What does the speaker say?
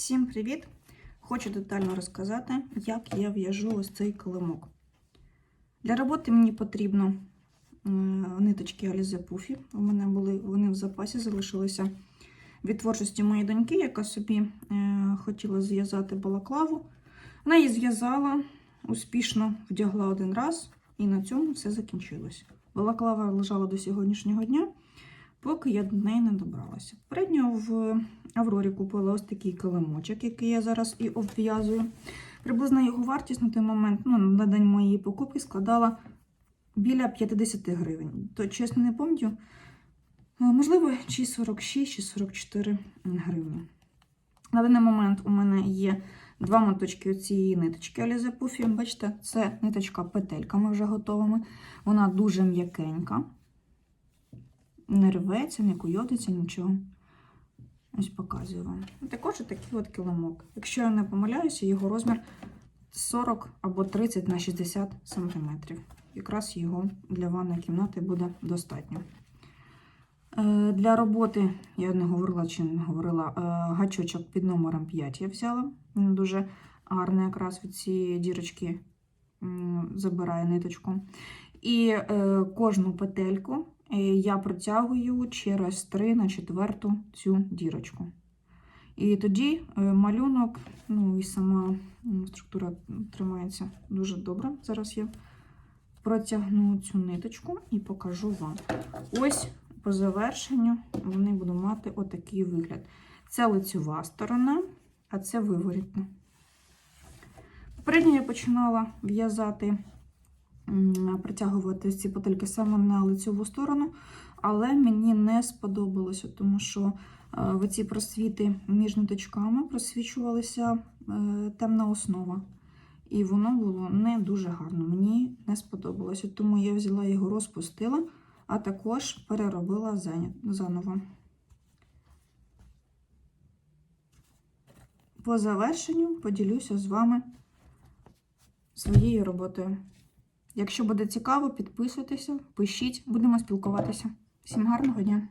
Всім привіт! Хочу детально розказати, як я в'яжу ось цей килимок. Для роботи мені потрібно е, ниточки Alize Puffy. У мене були вони в запасі, залишилися від творчості моєї доньки, яка собі е, хотіла зв'язати балаклаву. Вона її зв'язала, успішно вдягла один раз, і на цьому все закінчилось. Балаклава лежала до сьогоднішнього дня, поки я до неї не добралася. Передньо в Аврорі купила ось такий килимочок, який я зараз і обв'язую. Приблизна його вартість на той момент, ну, на день моєї покупки, складала біля 50 гривень. То, чесно, не пам'ятаю, е, можливо, чи 46, чи 44 гривні. На даний момент у мене є два моточки цієї ниточки Alize Puffy. Бачите, це ниточка петельками вже готовими. Вона дуже м'якенька, не рветься, не куйотиться, нічого. Ось показую вам. Також такий от килимок. Якщо я не помиляюся, його розмір 40 або 30 на 60 см. Якраз його для ванної кімнати буде достатньо. Е, Для роботи, я не говорила чи не говорила, е, гачочок під номером 5 я взяла. Він дуже гарний, якраз від цієї дірочки забирає ниточку. І е, кожну петельку я протягую через 3 на четверту цю дірочку. І тоді е, малюнок, ну і сама структура тримається дуже добре. Зараз я протягну цю ниточку і покажу вам. Ось по завершенню вони будуть мати отакий вигляд. Це лицьова сторона, а це виворітна. Попередньо я починала в'язати, притягувати ці петельки саме на лицьову сторону, але мені не сподобалося, тому що е, в ці просвіти між ниточками просвічувалася е, темна основа. І воно було не дуже гарно. Мені не сподобалося. Тому я взяла його, розпустила, а також переробила заново. По завершенню поділюся з вами своєю роботою. Якщо буде цікаво, підписуйтеся, пишіть, будемо спілкуватися. Всім гарного дня!